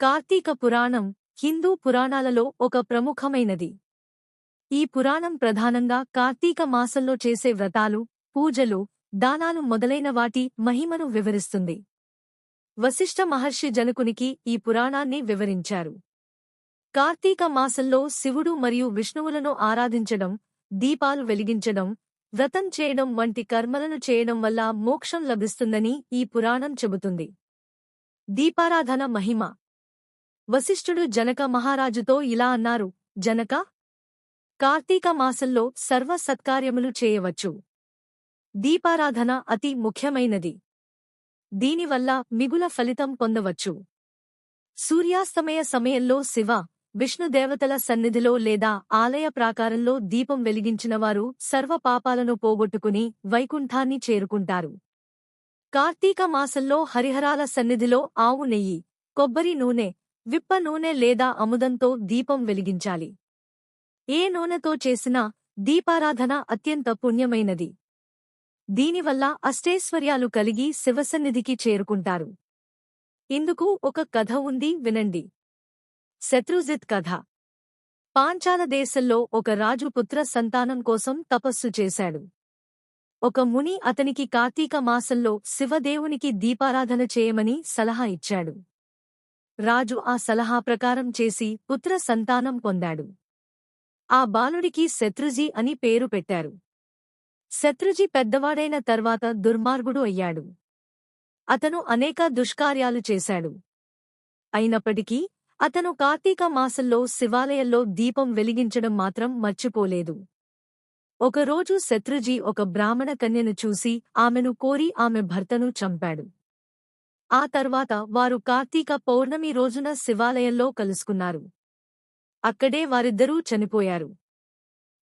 కార్తీక పురాణం హిందూ పురాణాలలో ఒక ప్రముఖమైనది. ఈ పురాణం ప్రధానంగా కార్తీక మాసంలో చేసే వ్రతాలు పూజలు దానాలు మొదలైన వాటి మహిమను వివరిస్తుంది. వశిష్ఠ మహర్షి జనకునికి ఈ పురాణాన్ని వివరించారు. కార్తీక మాసంలో శివుడు మరియు విష్ణువులను ఆరాధించడం దీపాలు వెలిగించడం వ్రతం చేయడం వంటి కర్మలను చేయడం వల్ల మోక్షం లభిస్తుందని ఈ పురాణం చెబుతుంది. దీపారాధన మహిమ వశిష్ఠుడు జనక మహారాజుతో ఇలా అన్నారు జనక కార్తీక మాసంలో సర్వ సత్కార్యములు చేయవచ్చు. దీపారాధన అతి ముఖ్యమైనది. దీనివల్ల మిగుల ఫలితం పొందవచ్చు. సూర్యాస్తమయ సమయంలో శివ విష్ణుదేవతల సన్నిధిలో లేదా ఆలయ ప్రాకారంలో దీపం వెలిగించినవారు సర్వ పాపాలను పోగొట్టుకుని వైకుంఠాన్ని చేరుకుంటారు. కార్తీక మాసంలో హరిహరాల సన్నిధిలో ఆవు నెయ్యి కొబ్బరి నూనె విప్ప నూనె లేదా అముదంతో దీపం వెలిగించాలి. ఏ నూనెతో చేసినా దీపారాధన అత్యంత పుణ్యమైనది. దీనివల్ల అష్టైశ్వర్యాలు కలిగి శివసన్నిధికి చేరుకుంటారు. ఇందుకు ఒక కథ ఉంది వినండి. శత్రుజిత్ కథ. పాంచాల దేశంలో ఒక రాజు పుత్ర సంతానం కోసం తపస్సు చేశాడు. ఒక ముని అతనికి కార్తీక మాసంలో శివదేవునికి దీపారాధన చేయమని సలహా ఇచ్చాడు. రాజు ఆ సలహా ప్రకారం చేసి పుత్ర సంతానం పొందాడు. ఆ బాలుడికి శత్రుజీ అని పేరు పెట్టారు. శత్రుజీ పెద్దవాడైన తర్వాత దుర్మార్గుడు అయ్యాడు. అతను అనేక దుష్కార్యాలు చేశాడు. అయినప్పటికీ అతను కార్తీక మాసంలో శివాలయంలో దీపం వెలిగించడం మాత్రం మర్చిపోలేదు. ఒకరోజు శత్రుజీ ఒక బ్రాహ్మణ కన్యను చూసి ఆమెను కోరి ఆమె భర్తను చంపాడు. ఆ తర్వాత వారు కార్తీక పౌర్ణమి రోజున శివాలయంలో కలుసుకున్నారు. అక్కడే వారిద్దరూ చనిపోయారు.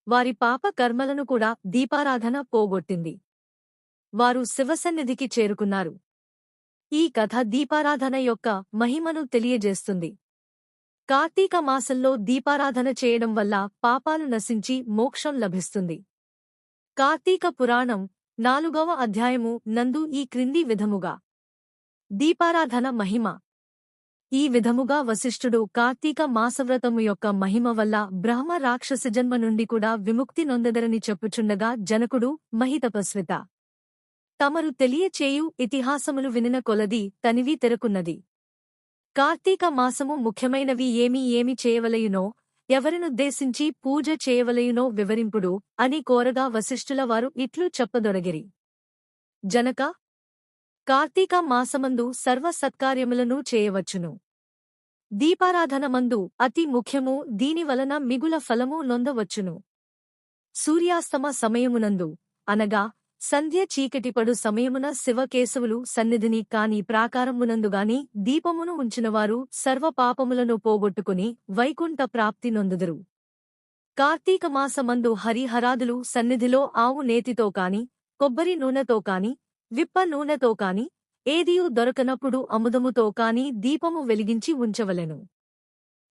వారి పాప కర్మలను కూడా దీపారాధన పోగొట్టింది. వారు శివసన్నిధికి చేరుకున్నారు. ఈ కథ దీపారాధన యొక్క మహిమను తెలియజేస్తుంది. కార్తీక మాసంలో దీపారాధన చేయడం వల్ల పాపాలు నశించి మోక్షం లభిస్తుంది. కార్తీక పురాణం నాలుగవ అధ్యాయము నందు ఈ క్రింది విధముగా. దీపారాధన మహిమ. ఈ విధముగా వశిష్ఠుడు కార్తీక మాసవ్రతము యొక్క మహిమ వల్ల బ్రహ్మ రాక్షస జన్మ నుండి కూడా విముక్తి నొందదరని చెప్పుచుండగా జనకుడు మహితపస్విత. తమరు తెలియచేయు ఇతిహాసములు వినిన కొలది తనివి తెరకున్నది. కార్తీక మాసము ముఖ్యమైనవి ఏమి ఏమి చేయవలయునో ఎవరినుద్దేశించి పూజ చేయవలయునో వివరింపుడు అని కోరగా వశిష్ఠుల వారు ఇట్లు చెప్పదొరగిరి. జనక కార్తీక మాసమందు సర్వ సత్కార్యములను చేయవచ్చును. దీపారాధనమందు అతి ముఖ్యము దీనివలన మిగుల ఫలము నొందవచ్చును. సూర్యాస్తమ సమయమునందు అనగా సంధ్య చీకటిపడు సమయమున శివకేశవులు సన్నిధిని కాని ప్రాకారమునందుగాని దీపమును ఉంచినవారు సర్వ పాపములను పోగొట్టుకుని వైకుంఠ ప్రాప్తి నొందుదురు. కార్తీక మాసమందు హరిహరాదులు సన్నిధిలో ఆవు నేతితో కాని కొబ్బరి నూనెతో కాని విప్ప నూనెతో కాని ఏదియూ దొరకనప్పుడు అముదముతో కాని దీపము వెలిగించి ఉంచవలెను.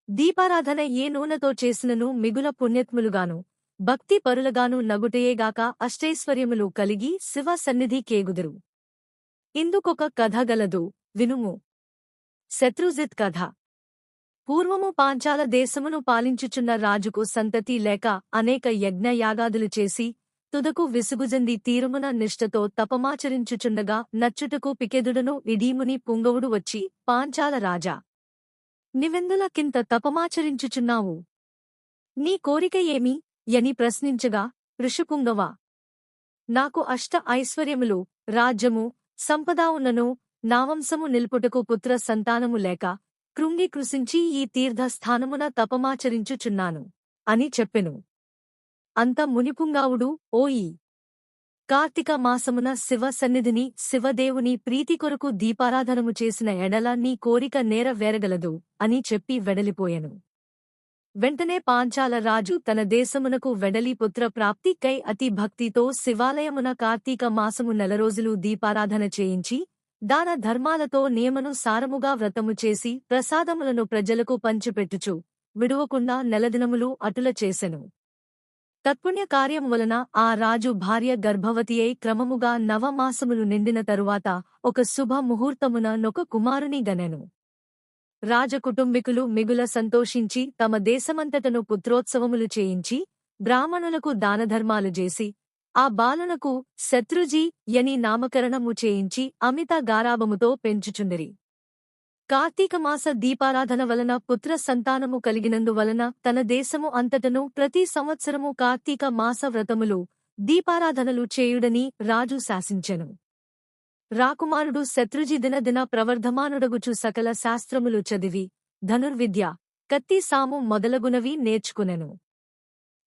దీపారాధన ఏ నూనెతో చేసినను మిగుల పుణ్యత్ములుగాను భక్తి పరులగాను నగుటయేగాక అష్టైశ్వర్యములు కలిగి శివ సన్నిధి కేగుదురు. ఇందుకొక కథ గలదు వినుము. శత్రుజిత్ కథ. పూర్వము పాంచాల దేశమును పాలించుచున్న రాజుకు సంతతి లేక అనేక యజ్ఞయాగాదులు చేసి తుదకు విసుగుజంది తీరుమున నిష్ఠతో తపమాచరించుచుండగా నచ్చుటకు పికెదుడును ఇడీముని పుంగవుడు వచ్చి పాంచాల రాజా నివెందులకింత తపమాచరించుచున్నావు? నీ కోరిక ఏమి యని ప్రశ్నించగా ఋషిపుంగవా నాకు అష్ట ఐశ్వర్యములు రాజ్యము సంపద ఉన్నను నావంశము నిల్పుటకు పుత్ర సంతానము లేక కృంగి కృశించి ఈ తీర్థస్థానమున తపమాచరించుచున్నాను అని చెప్పెను. అంత మునిపుంగావుడు ఓయి! కార్తీక మాసమున శివ సన్నిధిని శివదేవుని ప్రీతి కొరకు దీపారాధనము చేసిన ఎడల నీ కోరిక నేర వేరగలదు అని చెప్పి వెడలిపోయెను. వెంటనే పాంచాల రాజు తన దేశమునకు వెడలి పుత్ర ప్రాప్తికై అతి భక్తితో శివాలయమున కార్తీక మాసము నెల రోజులు దీపారాధన చేయించి దాన ధర్మాలతో నియమను సారముగా వ్రతము చేసి ప్రసాదములను ప్రజలకు పంచిపెట్టుచు విడువకుండా నెలదినములు అటుల చేసెను. తత్పుణ్య కార్యం వలన ఆ రాజు భార్య గర్భవతి అయి క్రమముగా నవమాసములు నిండిన తరువాత ఒక శుభ ముహూర్తమున నొక కుమారుని గనెను. రాజకుటుంబికులు మిగుల సంతోషించి తమ దేశమంతటను పుత్రోత్సవములు చేయించి బ్రాహ్మణులకు దానధర్మాలు చేసి ఆ బాలునకు శత్రుజీ యని నామకరణము చేయించి అమిత గారాభముతో పెంచుచుండిరి. కార్తీకమాస దీపారాధన వలన పుత్ర సంతానము కలిగినందువలన తన దేశము అంతటను ప్రతి సంవత్సరము కార్తీక మాస వ్రతములు దీపారాధనలు చేయుడని రాజు శాసించెను. రాకుమారుడు శత్రుజి దినదిన ప్రవర్ధమానుడగుచు సకల శాస్త్రములు చదివి ధనుర్విద్య కత్తి సాము మొదలగునవి నేర్చుకునెను.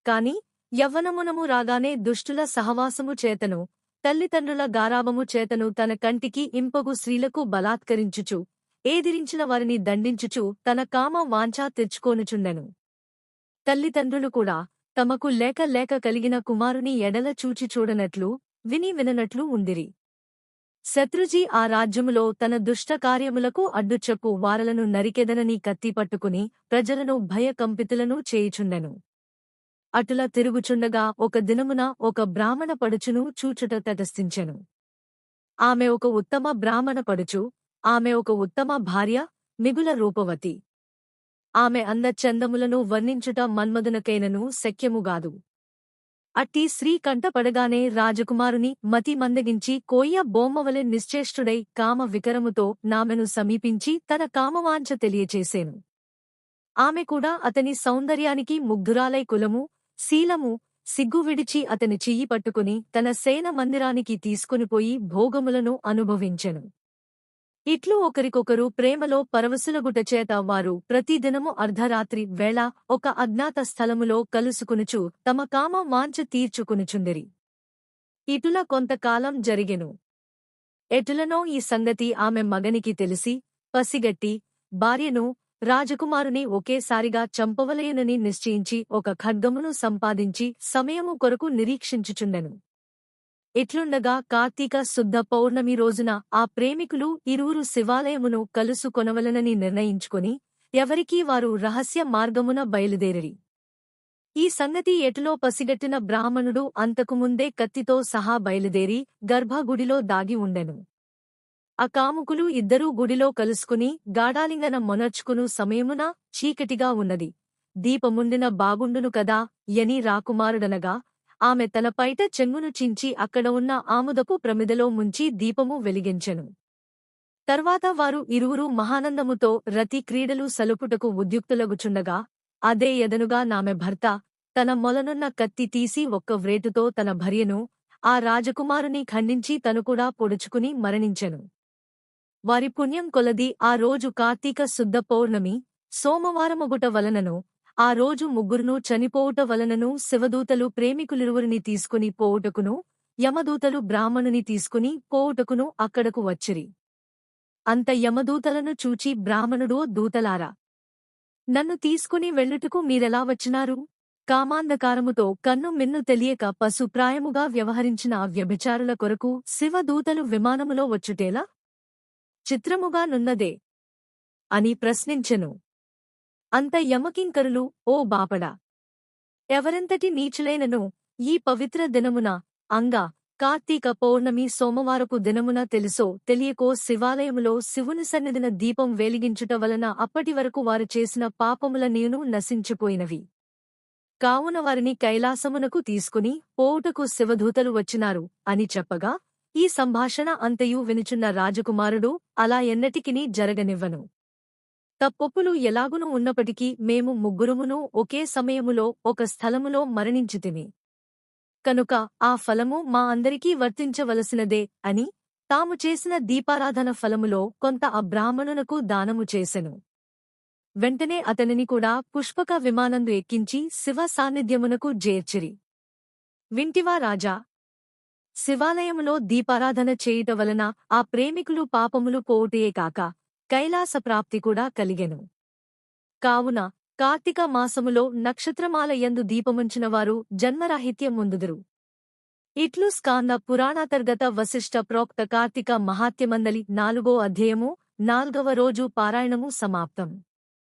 కాని యవ్వనమునము రాగానే దుష్టుల సహవాసము చేతను తల్లిదండ్రుల గారాబము చేతను తన కంటికి ఇంపగు స్త్రీలకు బలాత్కరించుచు ఏదిరించిన వారిని దండించుచు తన కామ వాంఛా తెచ్చుకోనుచుండెను. తల్లిదండ్రులు కూడా తమకు లేక లేక కలిగిన కుమారుని ఎడల చూచి చూడనట్లు విని విననట్లు ఉందిరి శత్రుజీ ఆ రాజ్యములో తన దుష్ట కార్యములకు అడ్డుచెప్పు వారలను నరికెదనని కత్తి పట్టుకుని ప్రజలను భయకంపితులను చేయుచుండెను. అటుల తిరుగుచుండగా ఒక దినమున ఒక బ్రాహ్మణ పడుచును చూచుట తటస్థించెను. ఆమె ఒక ఉత్తమ బ్రాహ్మణ పడుచు ఆమె ఒక ఉత్తమ భార్య మిగుల రూపవతి. ఆమె అందచందములను వర్ణించుట మన్మధునకైనను శక్యముగాదు అట్టి శ్రీ కంటపడగానే రాజకుమారుని మతి మందగించి కోయ్య బొమ్మవలె నిశ్చేష్టుడై కామ వికరముతో నామెను సమీపించి తన కామవాంఛ తెలియచేసేను. ఆమె కూడా అతని సౌందర్యానికి ముగ్ధురాలై కులము శీలము సిగ్గు విడిచి అతని చెయ్యి పట్టుకుని తన సేన మందిరానికి తీసుకునిపోయి భోగములను అనుభవించెను. ఇట్లు ఒకరికొకరు ప్రేమలో పరవశులగుటచేత వారు ప్రతిదినము అర్ధరాత్రి వేళ ఒక అజ్ఞాత స్థలములో కలుసుకునుచు తమ కామ వాంఛ తీర్చుకునుచుండిరి. ఇటుల కొంతకాలం జరిగెను. ఎటులనో ఈ సంగతి ఆమె మగనికి తెలిసి పసిగట్టి భార్యను రాజకుమారుని ఒకేసారిగా చంపవలయనని నిశ్చయించి ఒక ఖడ్గమును సంపాదించి సమయము కొరకు నిరీక్షించుచుండెను. ఇట్లుండగా కార్తీక శుద్ధ పౌర్ణమి రోజున ఆ ప్రేమికులు ఇరువురు శివాలయమును కలుసుకొనవలనని నిర్ణయించుకుని ఎవరికీ వారు రహస్య మార్గమున బయలుదేరిరి. ఈ సంగతి ఎటులో పసిగట్టిన బ్రాహ్మణుడు అంతకుముందే కత్తితో సహా బయలుదేరి గర్భగుడిలో దాగి ఉండెను. ఆ కాముకులు ఇద్దరూ గుడిలో కలుసుకుని గాఢాలింగన మొనర్చుకును సమయమున చీకటిగా ఉన్నది. దీపముండిన బాగుండును కదా యని రాకుమారుడనగా ఆమె తన పైట చెంగును చించి అక్కడ ఉన్న ఆముదపు ప్రమిదలో ముంచి దీపము వెలిగించెను. తర్వాత వారు ఇరువురు మహానందముతో రతి క్రీడలు సలుపుటకు ఉద్యుక్తులగుచుండగా అదే ఎదనుగా నామె భర్త తన మొలనున్న కత్తి తీసి ఒక్క వ్రేటుతో తన భర్యను ఆ రాజకుమారుని ఖండించి తను కూడా పొడుచుకుని మరణించెను. వారి పుణ్యం కొలది ఆ రోజు కార్తీక శుద్ధ పౌర్ణమి సోమవారముగుట వలనను ఆ రోజు ముగ్గురును చనిపోవుట వలనను శివదూతలు ప్రేమికులిరువురిని తీసుకుని పోవుటకును యమదూతలు బ్రాహ్మణుని తీసుకుని పోవుటకును అక్కడకు వచ్చిరి. అంత యమదూతలను చూచి బ్రాహ్మణుడో దూతలారా! నన్ను తీసుకుని వెళ్ళుటకు మీరెలా వచ్చినారు? కామాంధకారముతో కన్ను మిన్ను తెలియక పశుప్రాయముగా వ్యవహరించిన ఆ వ్యభిచారుల కొరకు శివదూతలు విమానములో వచ్చుటేలా? చిత్రముగా నున్నదే! అని ప్రశ్నించెను. అంత యమకింకరులు ఓ బాపడా! ఎవరెంతటి నీచులైనను ఈ పవిత్ర దినమున అంగా కార్తీక పౌర్ణమి సోమవారపు దినమున తెలుసో తెలియకో శివాలయములో శివుని సన్నిధిన దీపం వెలిగించుట వలన అప్పటి వరకు వారు చేసిన పాపముల నేను నశించిపోయినవి. కావున వారిని కైలాసమునకు తీసుకుని పోవుటకు శివదూతలు వచ్చినారు అని చెప్పగా ఈ సంభాషణ అంతయు వినుచున్న రాజకుమారుడు అలా ఎన్నటికినీ జరగనివ్వను. తప్పొప్పులు ఎలాగునూ ఉన్నప్పటికీ మేము ముగ్గురుమును ఒకే సమయములో ఒక స్థలములో మరణించితిమి. కనుక ఆ ఫలము మా అందరికీ వర్తించవలసినదే అని తాము చేసిన దీపారాధన ఫలములో కొంత ఆ బ్రాహ్మణునకు దానము చేసెను. వెంటనే అతనిని కూడా పుష్పక విమానందు ఎక్కించి శివ సాన్నిధ్యమునకు జేర్చిరి. వింటివా రాజా! శివాలయములో దీపారాధన చేయుట వలన ఆ ప్రేమికులు పాపములు పోవుటయే కాక కైలాస ప్రాప్తి కూడా కలిగెను. కావున కార్తీక మాసములో నక్షత్రమాలయందు దీపముంచినవారు జన్మరాహిత్యం ముందుదురు. ఇట్లు స్కాంద పురాణాంతర్గత వశిష్ఠ ప్రోక్త కార్తీక మహాత్యమందలి నాలుగో అధ్యయము నాల్గవ రోజు పారాయణము సమాప్తం.